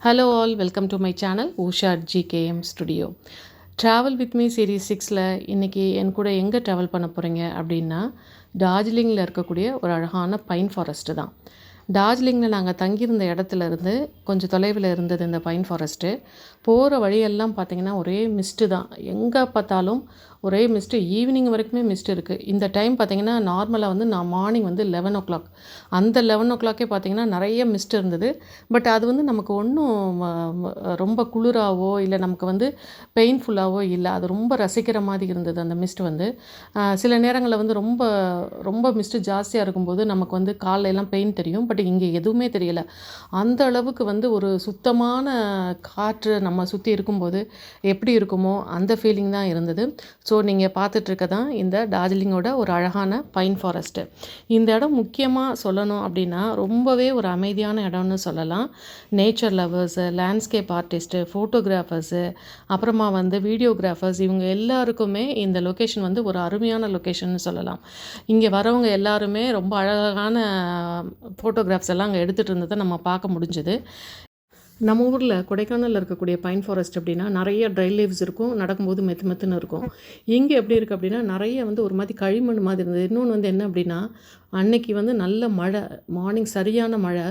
Hello all welcome to my channel Ushar ji KM studio travel with me series சிக்ஸில் இன்றைக்கி என் கூட எங்கே travel பண்ண போகிறீங்க அப்படின்னா டார்ஜிலிங்கில் இருக்கக்கூடிய ஒரு அழகான பைன் ஃபாரஸ்ட்டு தான். டார்ஜிலிங்கில் நாங்கள் தங்கியிருந்த இடத்துல இருந்து கொஞ்சம் தொலைவில் இருந்தது இந்த பைன் ஃபாரஸ்ட்டு போகிற வழியெல்லாம் பார்த்திங்கன்னா ஒரே மிஸ்ட்டு தான். எங்கே பார்த்தாலும் ஒரே மிஸ்ட்டு ஈவினிங் வரைக்குமே மிஸ்ட் இருக்குது இந்த டைம் பார்த்திங்கன்னா நார்மலாக வந்து நான் மார்னிங் வந்து லெவன் ஓ கிளாக் அந்த லெவன் ஓ கிளாக்கே பார்த்திங்கன்னா நிறைய மிஸ்ட் இருந்தது. பட் அது வந்து நமக்கு ஒன்றும் ரொம்ப குளிராகவோ இல்லை நமக்கு வந்து பெயின்ஃபுல்லாகவோ இல்லை. அது ரொம்ப ரசிக்கிற மாதிரி இருந்தது அந்த மிஸ்ட் வந்து. சில நேரங்களில் வந்து ரொம்ப ரொம்ப மிஸ்ட்டு ஜாஸ்தியாக இருக்கும்போது நமக்கு வந்து காலையெல்லாம் எல்லாம் பெயின் தெரியும். பட் இங்கே எதுவுமே தெரியலை. அந்த அளவுக்கு வந்து ஒரு சுத்தமான காற்று நம்ம சுற்றி இருக்கும்போது எப்படி இருக்குமோ அந்த ஃபீலிங் தான் இருந்தது. ஸோ நீங்கள் பார்த்துட்ருக்க தான் இந்த டார்ஜிலிங்கோட ஒரு அழகான பைன் ஃபாரஸ்ட்டு இந்த இடம் முக்கியமாக சொல்லணும் அப்படின்னா ரொம்பவே ஒரு அமைதியான இடம்னு சொல்லலாம். Nature lovers landscape artist photographers அப்புறமா வந்து வீடியோகிராஃபர்ஸ் இவங்க எல்லாருக்குமே இந்த லொக்கேஷன் வந்து ஒரு அருமையான லொக்கேஷன் சொல்லலாம். இங்கே வரவங்க எல்லாருமே ரொம்ப அழகான ஃபோட்டோகிராஃப்ஸ் எல்லாம் அங்கே எடுத்துகிட்டு இருந்ததை நம்ம பார்க்க முடிஞ்சுது. நம்ம ஊரில் கொடைக்கானலில் இருக்கக்கூடிய பைன் ஃபாரஸ்ட் அப்படின்னா நிறைய ட்ரை லீவ்ஸ் இருக்கும் நடக்கும்போது மெத்து மெத்துன்னு இருக்கும். இங்கே எப்படி இருக்குது அப்படின்னா நிறைய வந்து ஒரு மாதிரி களிமண் மாதிரி இருந்தது. இன்னொன்று வந்து என்ன அப்படின்னா அன்னைக்கு வந்து நல்ல மழை மார்னிங் சரியான மழை.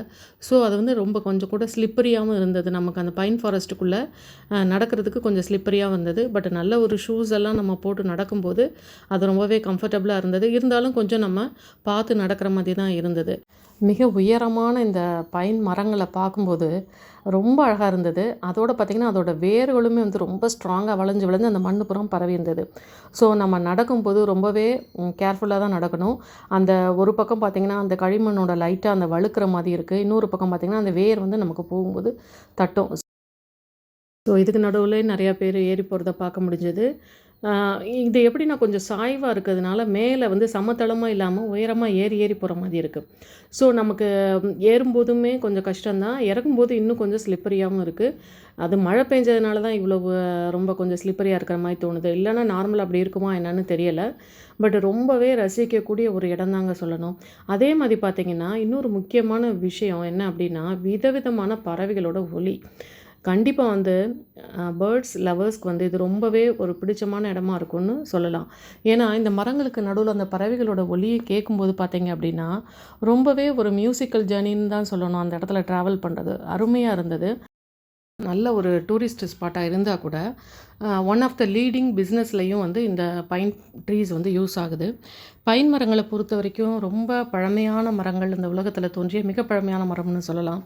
ஸோ அது வந்து ரொம்ப கொஞ்சம் கூட ஸ்லிப்பரியாகவும் இருந்தது. நமக்கு அந்த பைன் ஃபாரஸ்ட்டுக்குள்ளே நடக்கிறதுக்கு கொஞ்சம் ஸ்லிப்பரியாக வந்தது. பட் நல்ல ஒரு ஷூஸ் எல்லாம் நம்ம போட்டு நடக்கும்போது அது ரொம்பவே கம்ஃபர்டபுளாக இருந்தது. இருந்தாலும் கொஞ்சம் நம்ம பார்த்து நடக்கிற மாதிரி தான் இருந்தது. மிக உயரமான இந்த பைன் மரங்களை பார்க்கும்போது ரொம்ப அழகாக இருந்தது. அதோடு பார்த்திங்கன்னா அதோட வேர்களுமே வந்து ரொம்ப ஸ்ட்ராங்காக வளைஞ்சு வளைஞ்சு அந்த மண் புறம் பரவி இருந்தது ஸோ நம்ம நடக்கும்போது ரொம்பவே கேர்ஃபுல்லாக தான் நடக்கணும். அந்த ஒரு பக்கம் பார்த்திங்கன்னா அந்த களிமண்ணோட லைட்டாக அந்த வழுக்கிற மாதிரி இருக்குது இன்னொரு பக்கம் பார்த்திங்கன்னா அந்த வேர் வந்து நமக்கு போகும்போது தட்டும். ஸோ இதுக்கு நடுவில் நிறையா பேர் ஏறி போகிறத பார்க்க முடிஞ்சது. இது எப்படின்னா கொஞ்சம் சாய்வாக இருக்கிறதுனால மேலே வந்து சமத்தளமாக இல்லாமல் உயரமாக ஏறி ஏறி போகிற மாதிரி இருக்குது ஸோ நமக்கு ஏறும்போதுமே கொஞ்சம் கஷ்டம்தான். இறக்கும்போது இன்னும் கொஞ்சம் ஸ்லிப்பரியாகவும் இருக்குது அது மழை பெஞ்சதுனால தான் இவ்வளோ ரொம்ப கொஞ்சம் ஸ்லிப்பரியாக இருக்கிற மாதிரி தோணுது. இல்லைன்னா நார்மலாக அப்படி இருக்குமா என்னன்னு தெரியலை. பட் ரொம்பவே ரசிக்கக்கூடிய ஒரு இடம் தாங்க சொல்லணும். அதே மாதிரி பார்த்திங்கன்னா இன்னொரு முக்கியமான விஷயம் என்ன அப்படின்னா விதவிதமான பறவைகளோட ஒலி. கண்டிப்பாக வந்து பேர்ட்ஸ் லவர்ஸ்க்கு வந்து இது ரொம்பவே ஒரு பிடிச்சமான இடமா இருக்கும்னு சொல்லலாம். ஏன்னா இந்த மரங்களுக்கு நடுவில் அந்த பறவைகளோட ஒலியை கேட்கும்போது பார்த்தீங்க அப்படின்னா ரொம்பவே ஒரு மியூசிக்கல் ஜேர்னின்னு தான் சொல்லணும். அந்த இடத்துல ட்ராவல் பண்ணுறது அருமையாக இருந்தது. நல்ல ஒரு டூரிஸ்ட் ஸ்பாட்டாக இருந்தால் கூட ஒன் ஆஃப் த லீடிங் பிஸ்னஸ்லையும் வந்து இந்த பைன் ட்ரீஸ் வந்து யூஸ் ஆகுது. பைன் மரங்களை பொறுத்த வரைக்கும் ரொம்ப பழமையான மரங்கள் இந்த உலகத்தில் தோன்றிய மிக பழமையான மரம்னு சொல்லலாம்.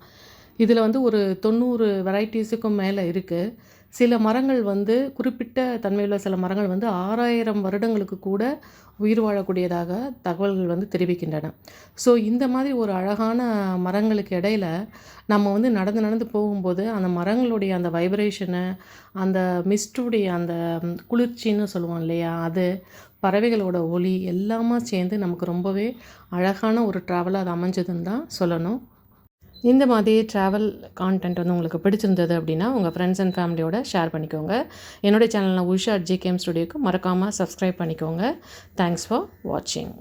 இதில் வந்து ஒரு தொண்ணூறு வெரைட்டிஸுக்கும் மேலே இருக்குது சில மரங்கள் வந்து குறிப்பிட்ட தன்மையுள்ள சில மரங்கள் வந்து ஆறாயிரம் வருடங்களுக்கு கூட உயிர் வாழக்கூடியதாக தகவல்கள் வந்து தெரிவிக்கின்றன. ஸோ இந்த மாதிரி ஒரு அழகான மரங்களுக்கு இடையில நம்ம வந்து நடந்து நடந்து போகும்போது அந்த மரங்களுடைய அந்த வைப்ரேஷனு அந்த மிஸ்டுடைய அந்த குளிர்ச்சின்னு சொல்லுவோம் இல்லையா அது பறவைகளோட ஒளி எல்லாமே சேர்ந்து நமக்கு ரொம்பவே அழகான ஒரு ட்ராவலாக அது அமைஞ்சதுன்னு தான் சொல்லணும். இந்த மாதிரி ட்ராவல் கான்டென்ட் வந்து உங்களுக்கு பிடிச்சிருந்தது அப்படின்னா உங்கள் ஃப்ரெண்ட்ஸ் அண்ட் ஃபேமிலியோட ஷேர் பண்ணிக்கோங்க. என்னுடைய சேனலில் உஷா ஜிகேஎம் ஸ்டுடியோக்கு மறக்காமல் சப்ஸ்கிரைப் பண்ணிக்கோங்க. தேங்க்ஸ் ஃபார் வாட்சிங்